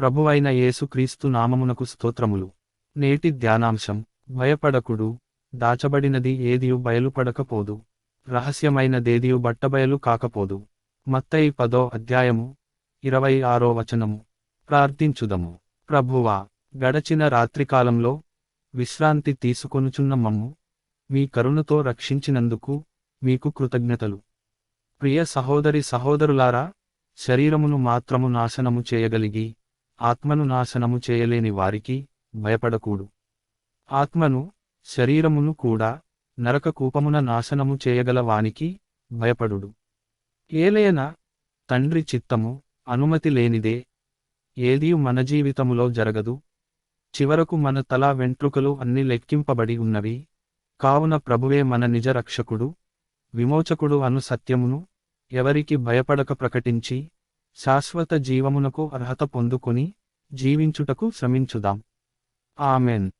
ప్రభువైన యేసుక్రీస్తు నామమునకు స్తోత్రములు. నేటి ధ్యానాంశం భయపడకుడు దాచబడినది ఏదియు బయలుపడకపోదు. రహస్యమైనదేదియు బట్టబయలు కాకపోదు. మత్తయి పదో అధ్యాయము ఇరవై ఆరో వచనము. ప్రార్థించుదము. ప్రభువా గడచిన రాత్రికాలంలో విశ్రాంతి తీసుకొనుచున్న మమ్ము మీ కరుణతో రక్షించినందుకు మీకు కృతజ్ఞతలు. ప్రియ సహోదరి సహోదరులారా శరీరమును మాత్రము నాశనము చేయగలిగి ఆత్మను నాశనము చేయలేని వారికి భయపడకూడు. ఆత్మను శరీరమును కూడా నరక కూపమున నాశనము చేయగల వానికి భయపడుడు. ఏలయన తండ్రి చిత్తము అనుమతి లేనిదే ఏదీ మన జీవితములో జరగదు. చివరకు మన తల వెంట్రుకలు అన్ని లెక్కింపబడి ఉన్నవి. కావున ప్రభువే మన నిజ రక్షకుడు విమోచకుడు అను సత్యమును ఎవరికి భయపడక ప్రకటించి శాశ్వత జీవమునకు అర్హత పొందుకొని జీవించుటకు శ్రమించుదాం. ఆమెన్.